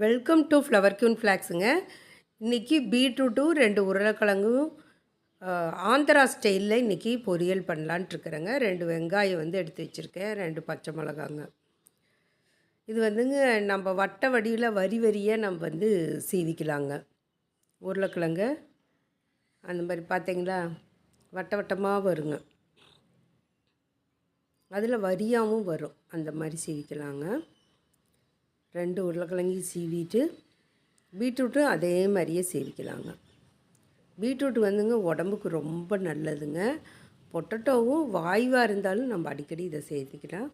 Welcome to flower queen ஃப்ளாக்ஸுங்க இன்றைக்கி பீட்ரூட்டும் ரெண்டு உருளைக்கிழங்கும் ஆந்திரா ஸ்டைலில் இன்றைக்கி பொரியல் பண்ணலான்ட்டு இருக்கிறேங்க. ரெண்டு வெங்காயம் வந்து எடுத்து வச்சுருக்கேன். ரெண்டு பச்சை மிளகாங்க. இது வந்துங்க நம்ம வட்ட வடிவில் வரி வரியாக நம்ம வந்து சீவிக்கலாங்க. உருளைக்கிழங்க அந்த மாதிரி பார்த்தீங்களா வட்ட வட்டமாக வருங்க. அதில் வரியாகவும் வரும். அந்த மாதிரி சீவிக்கலாங்க. ரெண்டு உருளைக்கிழங்கையும் சீவிட்டு பீட்ரூட்டும் அதே மாதிரியே சீவிக்கலாங்க. பீட்ரூட் வந்துங்க உடம்புக்கு ரொம்ப நல்லதுங்க. பொட்டட்டோவும் வாய்வாக இருந்தாலும் நம்ம அடிக்கடி இதை சேர்த்துக்கலாம்.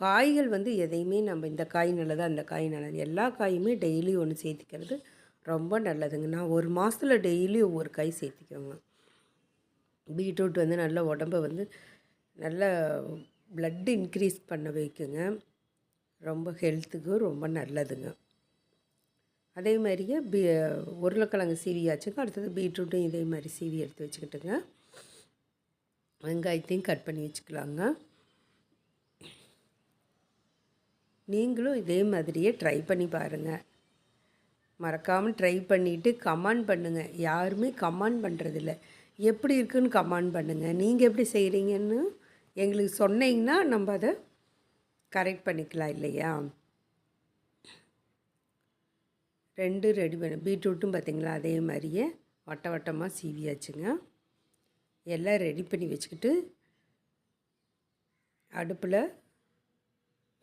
காய்கள் வந்து எதையுமே நம்ம இந்த காய் நல்லது அந்த காய் நல்லது எல்லா காயுமே டெய்லி ஒன்று சேர்த்திக்கிறது ரொம்ப நல்லதுங்க. நான் ஒரு மாதத்தில் டெய்லி ஒவ்வொரு காய் சேர்த்திக்கோங்க பீட்ரூட் வந்து நல்ல உடம்பை வந்து நல்ல ப்ளட் இன்க்ரீஸ் பண்ண வைக்குங்க. ரொம்ப ஹெல்த்துக்கு ரொம்ப நல்லதுங்க. அதே மாதிரியே பீ உருளைக்கிழங்கு சீவியாச்சுங்க. அடுத்தது பீட்ரூட்டும் இதே மாதிரி சீவி எடுத்து வச்சுக்கிட்டுங்க. வெங்காயத்தையும் கட் பண்ணி வச்சுக்கலாங்க. நீங்களும் இதே மாதிரியே ட்ரை பண்ணி பாருங்கள் மறக்காமல் ட்ரை பண்ணிவிட்டு கமெண்ட் பண்ணுங்கள் யாருமே கமெண்ட் பண்ணுறதில்ல எப்படி இருக்குன்னு கமெண்ட் பண்ணுங்கள் நீங்கள் எப்படி செய்கிறீங்கன்னு எங்களுக்கு சொன்னீங்கன்னா நம்ம அதை கரெக்ட் பண்ணிக்கலாம் இல்லையா? ரெண்டு ரெடி பண்ண. பீட்ரூட்டும் பார்த்தீங்களா? அதே மாதிரியே வட்ட வட்டமாக சீவியாச்சுங்க. எல்லாம் ரெடி பண்ணி வச்சுக்கிட்டு அடுப்பில்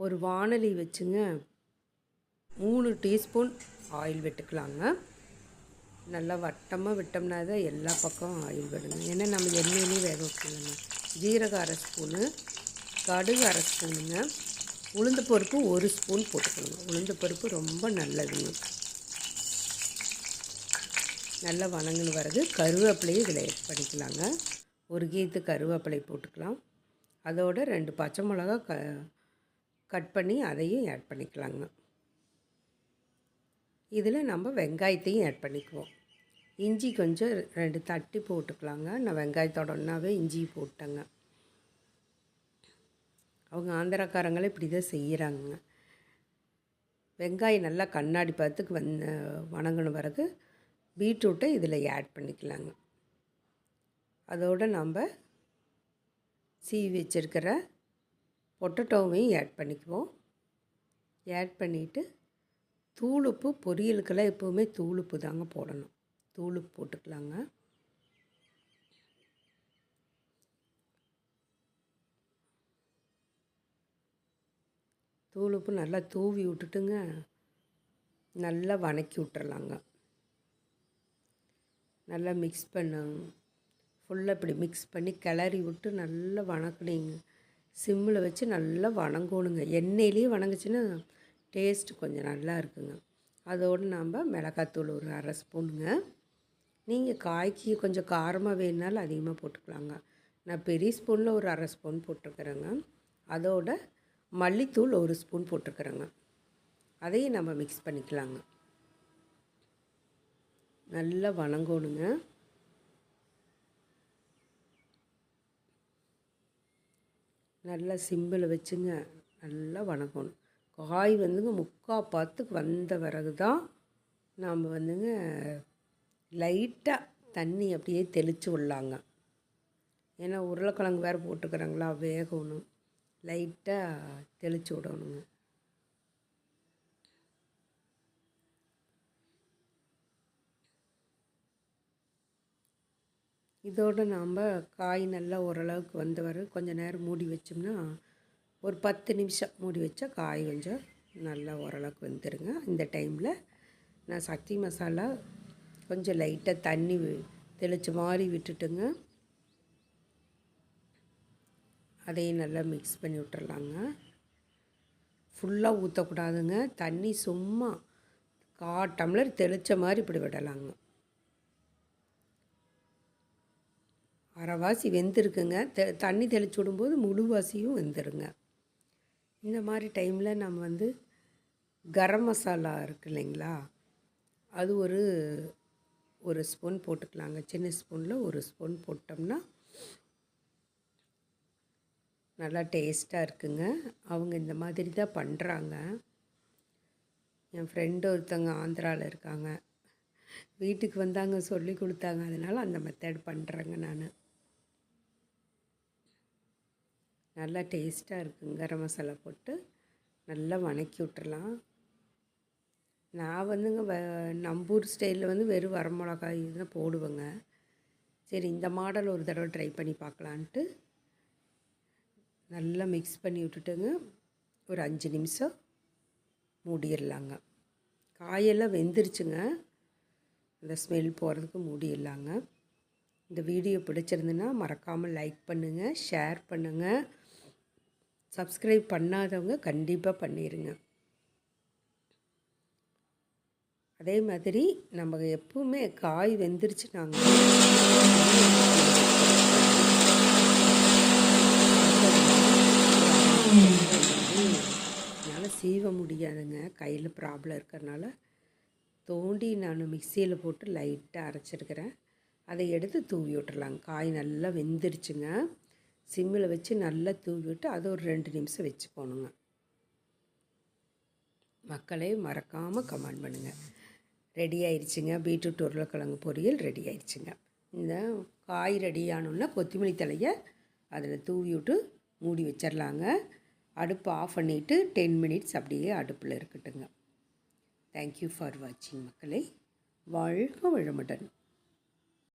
ஒரு வாணலி வச்சுங்க. மூணு டீஸ்பூன் ஆயில் விட்டுக்கலாங்க. நல்லா வட்டமாக விட்டோம்னா தான் எல்லா பக்கம் ஆயில் விடுங்க ஏன்னா நம்ம எண்ணெயிலையும் வேக வைக்கலாங்க ஜீரக அரை ஸ்பூனு கடுகு அரை ஸ்பூனுங்க. உளுந்து பருப்பு ஒரு ஸ்பூன் போட்டுக்கணுங்க உளுந்து பருப்பு ரொம்ப நல்லதுங்க. நல்லா வணங்கினு வரது கருவேப்பிலையும் இதில் ஆட் பண்ணிக்கலாங்க. ஒரு கீத்து கருவேப்பிலை போட்டுக்கலாம். அதோட ரெண்டு பச்சை மிளகா க கட் பண்ணி அதையும் ஆட் பண்ணிக்கலாங்க. இதில் நம்ம வெங்காயத்தையும் ஆட் பண்ணிக்குவோம். இஞ்சி கொஞ்சம் ரெண்டு தட்டி போட்டுக்கலாங்க. நான் வெங்காயத்தோட ஒன்றாவே இஞ்சி போட்டேங்க. அவங்க ஆந்திராக்காரங்களே இப்படி தான் செய்கிறாங்க வெங்காயம் நல்லா கண்ணாடி பார்த்துக்கு வந் வணங்கின பிறகு பீட்ரூட்டை இதில் ஆட் பண்ணிக்கலாங்க. அதோடு நம்ம சீவி வச்சுருக்கிற பொட்டட்டோவையும் ஆட் பண்ணிக்குவோம். ஆட் பண்ணிவிட்டு தூளுப்பு பொரியலுக்கெல்லாம் எப்போவுமே தூளுப்பு தாங்க போடணும். தூளுப்பு போட்டுக்கலாங்க. தூளுப்பு நல்லா தூவி விட்டுட்டுங்க நல்லா வணக்கி விட்டுறலாங்க. நல்லா மிக்ஸ் பண்ணுங்க ஃபுல்லாக இப்படி மிக்ஸ் பண்ணி கிளறி விட்டு நல்லா வணக்குனீங்க. சிம்மில் வச்சு நல்லா வணங்கணுங்க. எண்ணெயிலேயே வணங்குச்சுன்னா டேஸ்ட் கொஞ்சம் நல்லா இருக்குங்க. அதோடு நாம் மிளகாத்தூள் ஒரு அரை ஸ்பூனுங்க. நீங்கள் காய்க்கு கொஞ்சம் காரமாக வேணுனாலும் அதிகமாக போட்டுக்கலாங்க. நான் பெரிய ஸ்பூனில் ஒரு அரை ஸ்பூன் போட்டிருக்கிறேங்க அதோட மல்லித்தூள் ஒரு ஸ்பூன் போட்டிருக்கிறேங்க. அதையும் நம்ம மிக்ஸ் பண்ணிக்கலாங்க. நல்லா வணங்கணுங்க. நல்லா சிம்பிள் வச்சுங்க. நல்லா வணங்கணும். காய் வந்துங்க முக்கால் பாத்துக்கு வந்த பிறகு தான் நாம் வந்துங்க லைட்டாக தண்ணி அப்படியே தெளித்து விட்லாங்க. ஏன்னா உருளைக்கிழங்கு வேறு போட்டுக்கிறாங்களா வேகணும். லைட்டாக தெளித்து விடணுங்க. இதோடு நாம் காய் நல்லா ஓரளவுக்கு வந்த வர கொஞ்சம் நேரம் மூடி வச்சோம்னா ஒரு பத்து நிமிஷம் மூடி வச்சா காய் கொஞ்சம் நல்லா ஓரளவுக்கு வந்துடுங்க இந்த டைமில் நான் சக்தி மசாலா கொஞ்சம் லைட்டாக தண்ணி தெளித்து மாதிரி விட்டுட்டுங்க. அதையும் நல்லா மிக்ஸ் பண்ணி விட்டுறலாங்க. ஃபுல்லாக ஊற்றக்கூடாதுங்க தண்ணி சும்மா கா டம்ளர் தெளித்த மாதிரி இப்படி விடலாங்க. அரைவாசி வெந்திருக்குங்க. தெ தண்ணி தெளிச்சு விடும்போது முழுவாசியும் வெந்துருங்க. இந்த மாதிரி டைமில் நம்ம வந்து கரம் மசாலா இருக்கு இல்லைங்களா? அது ஒரு ஒரு ஸ்பூன் போட்டுக்கலாங்க. சின்ன ஸ்பூனில் ஒரு ஸ்பூன் போட்டோம்னா நல்லா டேஸ்ட்டாக இருக்குங்க. அவங்க இந்த மாதிரி தான் பண்ணுறாங்க என் ஃப்ரெண்டு ஒருத்தவங்க ஆந்திராவில் இருக்காங்க. வீட்டுக்கு வந்தாங்க சொல்லி கொடுத்தாங்க. அதனால் அந்த மெத்தட் பண்ணுறேங்க நான். நல்லா டேஸ்ட்டாக இருக்குங்க. கரம் மசாலா போட்டு நல்லா வணக்கி விட்டுறலாம். நான் வந்துங்க வ நம்பூர் ஸ்டைலில் வந்து வெறும் வரமிளகாய் தான் போடுவேங்க. சரி இந்த மாடல் ஒரு தடவை ட்ரை பண்ணி பார்க்கலான்ட்டு நல்லா மிக்ஸ் பண்ணி விட்டுட்டுங்க. ஒரு அஞ்சு நிமிஷம் மூடிடலாங்க. காயெல்லாம் வெந்துருச்சுங்க. அந்த ஸ்மெல் போகிறதுக்கு மூடிடலாங்க. இந்த வீடியோ பிடிச்சிருந்துன்னா மறக்காமல் லைக் பண்ணுங்கள் ஷேர் பண்ணுங்கள் சப்ஸ்கிரைப் பண்ணாதவங்க கண்டிப்பாக பண்ணிடுங்க அதே மாதிரி நம்ம எப்பவுமே காய் வெந்துருச்சு நாங்கள் சீவ முடியாதுங்க. கையில் ப்ராப்ளம் இருக்கிறனால தோண்டி நான் மிக்சியில் போட்டு லைட்டாக அரைச்சிருக்கிறேன். அதை எடுத்து தூவி விட்டுறலாங்க. காய் நல்லா வெந்துருச்சுங்க. சிம்மில் வச்சு நல்லா தூவி விட்டு அதை ஒரு ரெண்டு நிமிஷம் வச்சுக்கோணுங்க மக்களே மறக்காமல் கமெண்ட் பண்ணுங்கள் ரெடி ஆயிடுச்சுங்க பீட்ரூட் உருளைக்கிழங்கு பொரியல் ரெடி ஆயிடுச்சுங்க இந்த காய் ரெடி ஆனோன்னா கொத்தமல்லி தலையை அதில் தூவி விட்டு மூடி வச்சிடலாங்க அடுப்பு ஆஃப் பண்ணிவிட்டு டென் மினிட்ஸ் அப்படியே அடுப்பில் இருக்கட்டுங்க. தேங்க்யூ ஃபார் வாட்சிங் மக்களை. வாழ்க வளமுடன்.